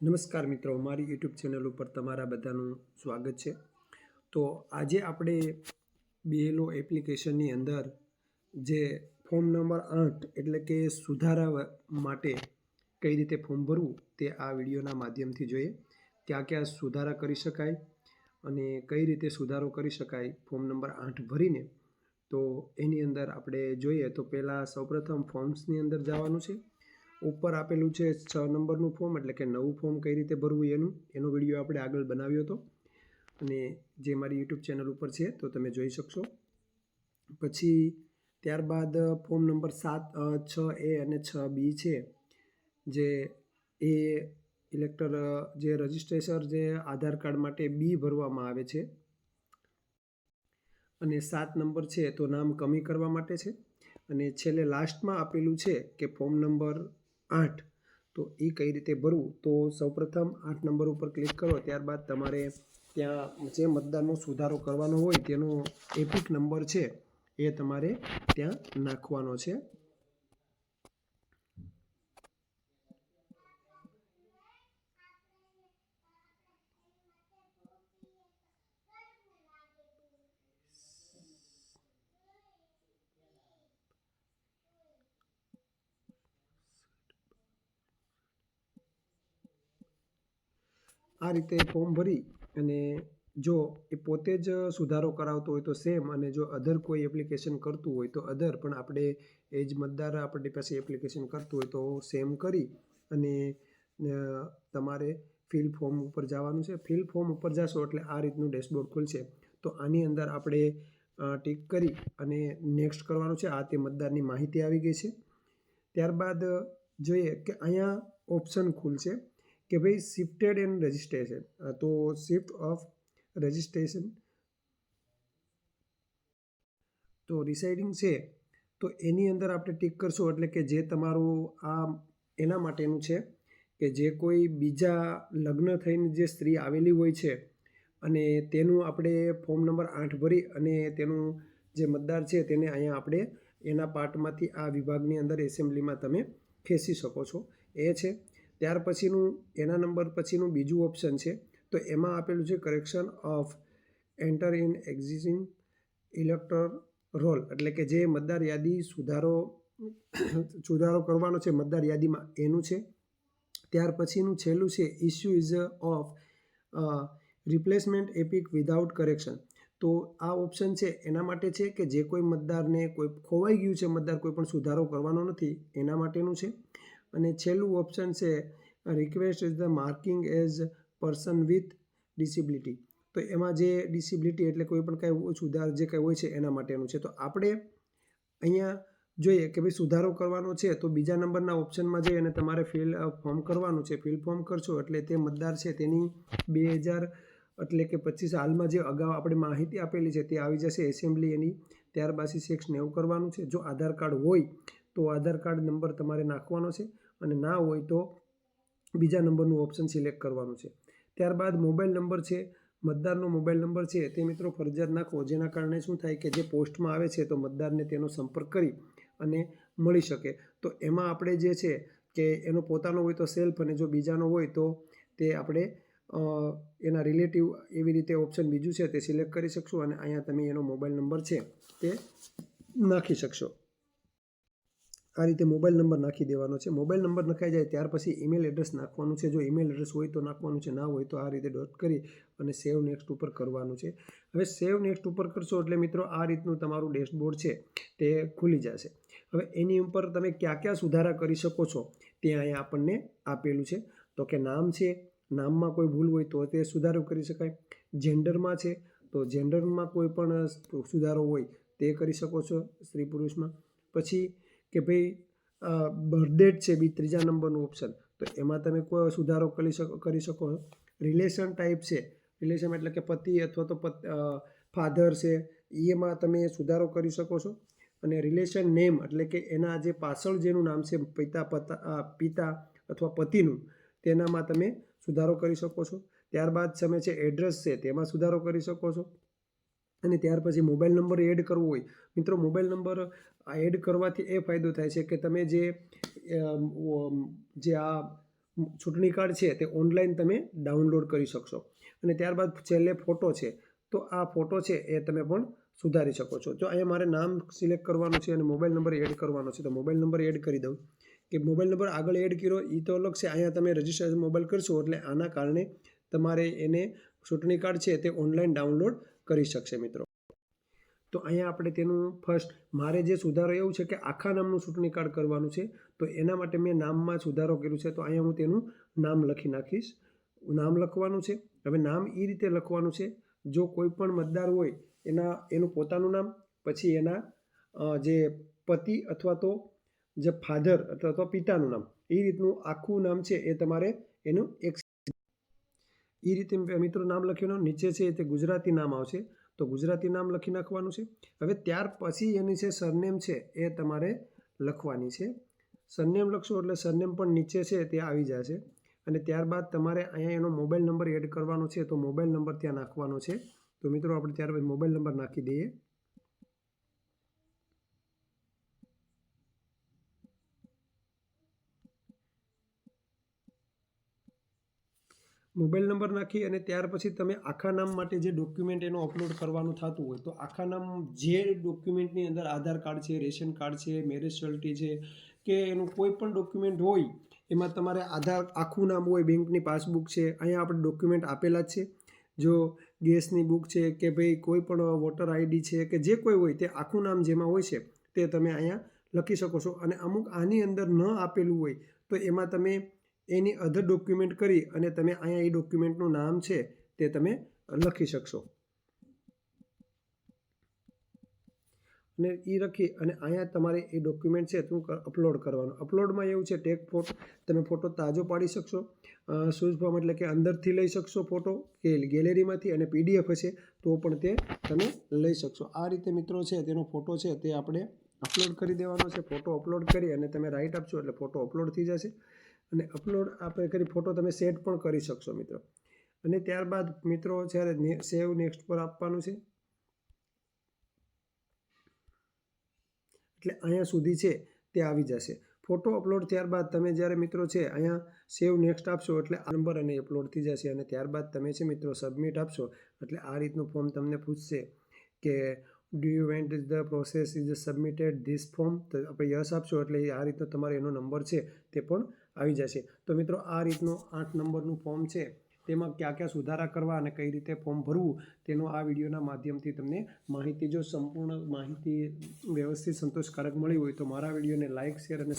નમસ્કાર મિત્રો મારી યુટ્યુબ ચેનલ ઉપર તમારા બધાનું સ્વાગત છે. તો આજે આપણે બીએલઓ એપ્લિકેશનની અંદર જે ફોર્મ નંબર આઠ એટલે કે સુધારા માટે કઈ રીતે ફોર્મ ભરવું તે આ વિડીયોના માધ્યમથી જોઈએ. ક્યાં ક્યાં સુધારા કરી શકાય અને કઈ રીતે સુધારો કરી શકાય ફોર્મ નંબર આઠ ભરીને. તો એની અંદર આપણે જોઈએ તો પહેલાં સૌપ્રથમ ફોર્મ્સની અંદર જવાનું છે. ઉપર આપેલું છે છ નંબરનું ફોર્મ એટલે કે નવું ફોર્મ કઈ રીતે ભરવું એનું, એનો વીડિયો આપણે આગળ બનાવ્યો હતો. અને જે મારી યુટ્યુબ ચેનલ ઉપર છે, તો તમે જોઈ શકશો. પછી ત્યારબાદ ફોર્મ નંબર સાત છ, એ અને છ, બી છે, જે એ ઇલેક્ટર જે રજિસ્ટ્રેશન જે આધાર કાર્ડ માટે બી ભરવામાં આવે છે. અને સાત નંબર છે, તો નામ કમી કરવા માટે છે. અને છેલ્લે લાસ્ટમાં આપેલું છે કે ફોર્મ નંબર આઠ. તો એ કઈ રીતે ભરવું? તો સૌપ્રથમ આઠ નંબર ઉપર ક્લિક કરો, ત્યારબાદ તમારે ત્યાં જે મતદારનો સુધારો કરવાનો હોય તેનો એપિક નંબર છે એ તમારે ત્યાં નાખવાનો છે. આ રીતે ફોર્મ ભરી અને જો એ પોતે જ સુધારો કરાવતો હોય તો સેમ અને જો અધર કોઈ એપ્લિકેશન કરતું હોય તો અધર પણ આપણે એ જ મતદાર આપણી પાસે એપ્લિકેશન કરતું હોય તો સેમ કરી અને તમારે ફિલ ફોર્મ ઉપર જવાનું છે. ફિલ ફોર્મ ઉપર જશો એટલે આ રીતનું ડેશબોર્ડ ખુલશે. તો આની અંદર આપણે ટીક કરી અને નેક્સ્ટ કરવાનું છે. આ તે મતદારની માહિતી આવી ગઈ છે. ત્યારબાદ જોઈએ કે અહીંયા ઓપ્શન ખુલશે. કે ભાઈ શિફ્ટેડ એન્ડ રજિસ્ટ્રેશન તો શિફ્ટ ઓફ રજિસ્ટ્રેશન તો રિસાઇડિંગ છે, તો એની અંદર આપણે ટીક કરશું એટલે કે જે તમારું આ એના માટેનું છે, કે જે કોઈ બીજા લગ્ન થઈને જે સ્ત્રી આવેલી હોય છે, અને તેનું આપણે ફોર્મ નંબર આઠ ભરી અને તેનું જે મતદાર છે તેને અહીંયા આપણે એના પાર્ટમાંથી આ વિભાગની અંદર એસેમ્બલીમાં તમે ખેંચી શકો છો. એ છે. ત્યાર પછીનું, એના નંબર પછીનું બીજું ઓપ્શન છે. તો એમાં આપેલું છે correction of enter in existing elector roll એટલે કે જે મતદાર યાદી સુધારો સુધારો કરવાનો છે, મતદાર યાદીમાં એનું છે. ત્યાર પછીનું છેલ્લું છે issue is of replacement EPIC without correction તો આ ઓપ્શન છે, એના માટે છે કે જે કોઈ મતદારને કોઈ ખોવાઈ ગયું છે, મતદાર કોઈ પણ સુધારો કરવાનો નથી, એના માટેનું છે. અને છેલ્લું ઓપ્શન છે request is the marking as person with disability તો એમાં જે ડિસેબિલિટી એટલે કોઈ પણ કાંઈ સુધાર જે કાંઈ હોય છે, એના માટેનું છે. તો આપણે અહીંયા જોઈએ કે ભાઈ સુધારો કરવાનો છે, તો બીજા નંબરના ઓપ્શનમાં જઈ અને તમારે ફિલ ફોર્મ કરવાનું છે. ફિલ ફોર્મ કરશો એટલે તે મતદાર છે, તેની બે હજાર એટલે કે પચીસ હાલમાં જે અગાઉ આપણે માહિતી આપેલી છે, તે આવી જશે એસેમ્બલી એની. ત્યારબાદ સિક્સ નેવું કરવાનું છે. જો આધાર કાર્ડ હોય, તો આધાર કાર્ડ નંબર તમારે નાખવાનો છે. અને ના હોય તો બીજા નંબરનું ઓપ્શન સિલેક્ટ કરવાનું છે. ત્યારબાદ મોબાઈલ નંબર છે, મતદારનો મોબાઈલ નંબર છે, તે મિત્રો ફરજિયાત નાખો. જેના કારણે શું થાય કે જે પોસ્ટમાં આવે છે તો મતદારને તેનો સંપર્ક કરી અને મળી શકે. તો એમાં આપણે જે છે કે એનો પોતાનો હોય તો સેલ્ફ અને જો બીજાનો હોય તો તે આપણે એના રિલેટિવ એવી રીતે ઓપ્શન બીજું છે તે સિલેક્ટ કરી શકશો અને અહીંયા તમે એનો મોબાઈલ નંબર છે તે નાખી શકશો. આ રીતે મોબાઈલ નંબર નાખી દેવાનો છે. મોબાઈલ નંબર નખાઈ જાય ત્યાર પછી ઈમેલ એડ્રેસ નાખવાનું છે. જો ઈમેલ એડ્રેસ હોય તો નાખવાનું છે. ના હોય તો આ રીતે ડોટ કરી અને સેવ નેક્સ્ટ ઉપર કરવાનું છે. હવે સેવ નેક્સ્ટ ઉપર કરશો એટલે મિત્રો આ રીતનું તમારું ડેશબોર્ડ છે તે ખુલી જશે. હવે એની ઉપર તમે ક્યાં ક્યાં સુધારા કરી શકો છો તે અહીંયા આપણને આપેલું છે. તો કે નામ છે, નામમાં કોઈ ભૂલ હોય તો તે સુધારો કરી શકાય. જેન્ડરમાં છે તો જેન્ડરમાં કોઈ પણ સુધારો હોય તે કરી શકો છો સ્ત્રી પુરુષમાં. પછી કે ભાઈ બર્થડેટ છે બી ત્રીજા નંબરનું ઓપ્શન તો એમાં તમે કોઈ સુધારો કરી શકો કરી શકો રિલેશન ટાઈપ છે. રિલેશન એટલે કે પતિ અથવા તો ફાધર છે. એમાં તમે સુધારો કરી શકો છો. અને રિલેશન નેમ એટલે કે એના જે પાછળ જેનું નામ છે, પિતા, પતા પિતા અથવા પતિનું, તેનામાં તમે સુધારો કરી શકો છો. ત્યારબાદ તમે છે એડ્રેસ છે, તેમાં સુધારો કરી શકો છો. અને ત્યાર પછી મોબાઈલ નંબર એડ કરવો હોય. મિત્રો મોબાઈલ નંબર એડ કરવાથી એ ફાયદો થાય છે કે તમે જે જે આ ચૂંટણી કાર્ડ છે તે ઓનલાઈન તમે ડાઉનલોડ કરી શકશો. અને ત્યારબાદ છેલ્લે ફોટો છે, તો આ ફોટો છે એ તમે પણ સુધારી શકો છો. જો અહીંયા મારે નામ સિલેક્ટ કરવાનું છે અને મોબાઈલ નંબર એડ કરવાનો છે, તો મોબાઈલ નંબર એડ કરી દઉં. કે મોબાઈલ નંબર આગળ એડ કર્યો એ તો અલગ છે, અહીંયા તમે રજિસ્ટ્રેશન મોબાઈલ કરશો એટલે આના કારણે તમારે એને ચૂંટણી કાર્ડ છે તે ઓનલાઈન ડાઉનલોડ કરી શકશે મિત્રો. તો અહીંયા આપણે તેનું ફર્સ્ટ મારે જે સુધારો એવું છે કે આખા નામનું ચૂંટણી કાર્ડ કરવાનું છે, તો એના માટે મેં નામમાં સુધારો કર્યું છે, તો અહીંયા હું તેનું નામ લખી નાખીશ. નામ લખવાનું છે. હવે નામ એ રીતે લખવાનું છે, જો કોઈ પણ મતદાર હોય, એના, એનું પોતાનું નામ, પછી એના જે પતિ અથવા તો જે ફાધર અથવા તો પિતાનું નામ એ રીતનું આખું નામ છે એ તમારે એનું એક એ રીતે મિત્રો નામ લખ્યું નીચે છે તે ગુજરાતી નામ આવશે. તો ગુજરાતી નામ લખી નાખવાનું છે. હવે ત્યાર પછી એની છે સરનેમ છે એ તમારે લખવાની છે. સરનેમ લખશો એટલે સરનેમ પણ નીચે છે, તે આવી જશે. અને ત્યારબાદ તમારે અહીંયા એનો મોબાઈલ નંબર એડ કરવાનો છે, તો મોબાઈલ નંબર ત્યાં નાખવાનો છે. તો મિત્રો, આપણે ત્યારબાદ મોબાઈલ નંબર નાખી દઈએ. મોબાઈલ નંબર નાખી અને ત્યાર પછી તમે આખા નામ માટે જે ડોક્યુમેન્ટ એનું અપલોડ કરવાનું થતું હોય, તો આખા નામ જે ડોક્યુમેન્ટની અંદર આધાર કાર્ડ છે, રેશન કાર્ડ છે મેરેજ સર્ટી છે કે એનું કોઈ પણ ડોક્યુમેન્ટ હોય, એમાં તમારે આધાર આખું નામ હોય બેંકની પાસબુક છે, અહીંયા આપણે ડોક્યુમેન્ટ આપેલા જ છે. જો ગેસની બુક છે કે ભાઈ કોઈ પણ વોટર આઈડી છે કે જે કોઈ હોય તે આખું નામ જેમાં હોય છે તે તમે અહીંયા લખી શકો છો. અને અમુક આની અંદર ન આપેલું હોય તો એમાં તમે એની અધર ડોક્યુમેન્ટ કરી અને તમે અહીંયા એ ડોક્યુમેન્ટનું નામ છે તે તમે લખી શકશો. અને એ લખી અને અહીંયા તમારે એ ડોક્યુમેન્ટ છે તું અપલોડ કરવાનું. અપલોડમાં એવું છે ટેક ફોટો તમે ફોટો તાજો પાડી શકશો. સ્વિચ ફોર્મ એટલે કે અંદરથી લઈ શકશો ફોટો કે ગેલેરીમાંથી અને પીડીએફ હશે તો પણ તે તમે લઈ શકશો. આ રીતે મિત્રો છે તેનો ફોટો છે તે આપણે અપલોડ કરી દેવાનો છે. ફોટો અપલોડ કરી અને તમે રાઈટ આપશો એટલે ફોટો અપલોડ થઈ જશે. અને અપલોડ આપણે કરી ફોટો તમે સેટ પણ કરી શકશો મિત્રો. અને ત્યારબાદ મિત્રો જ્યારે સેવ નેક્સ્ટ પર આપવાનું છે. એટલે અહીંયા સુધી છે, તે આવી જશે. ફોટો અપલોડ ત્યારબાદ તમે જ્યારે મિત્રો છે, અહીંયા સેવ નેક્સ્ટ આપશો એટલે આ નંબર અને અપલોડ થઈ જશે. અને ત્યારબાદ તમે છે મિત્રો સબમિટ આપશો એટલે આ રીતનું ફોર્મ તમને પૂછશે કે do you want is the process is submitted this form તો આપણે યસ આપશો એટલે આ રીતનો તમારો એનો નંબર છે તે પણ આવી જશે. તો મિત્રો, આ રીતનો આઠ નંબરનું ફોર્મ છે, તેમાં ક્યાં ક્યાં સુધારા કરવા અને કઈ રીતે ફોર્મ ભરવું, તેનો આ વિડીયોના માધ્યમથી તમને માહિતી, જો સંપૂર્ણ માહિતી વ્યવસ્થિત સંતોષકારક મળી હોય તો મારા વિડીયોને લાઇક શેર અને